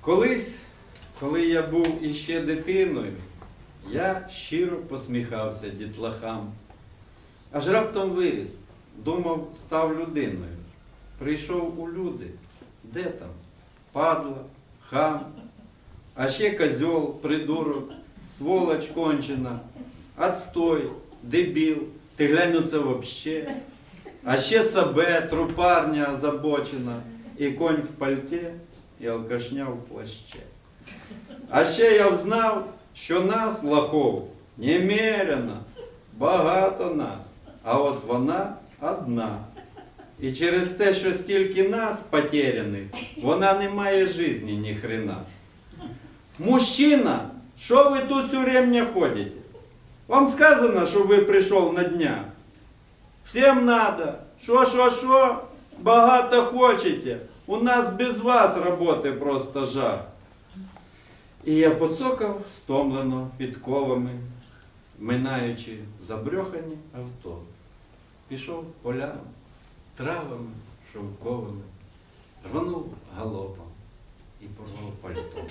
Колись, коли я був іще дитиною, я щиро посміхався дітлахам. Аж раптом виріс, думав, став людиною. Прийшов у люди. Де там? Падла, хам, а ще козьол, придурок, сволоч кончена, отстой, дебіл, ти ну це вообще. А ще цабе, трупарня озабочена, і конь в пальті, і алкашня в плаще. А ще я взнав, що нас, лохов, немерено, багато нас, а от вона одна. І через те, що стільки нас потеряних, вона не має житті ні хрена. Мужчина, що ви тут все время ходите? Вам сказано, що ви прийшов на дня. Всім надо. Що, що, що? Багато хочете. У нас без вас роботи просто жах. І я поцокав стомлено підковами, минаючи забрьохані авто. Пішов полями, травами шовковими, рванув галопом і порвав пальто.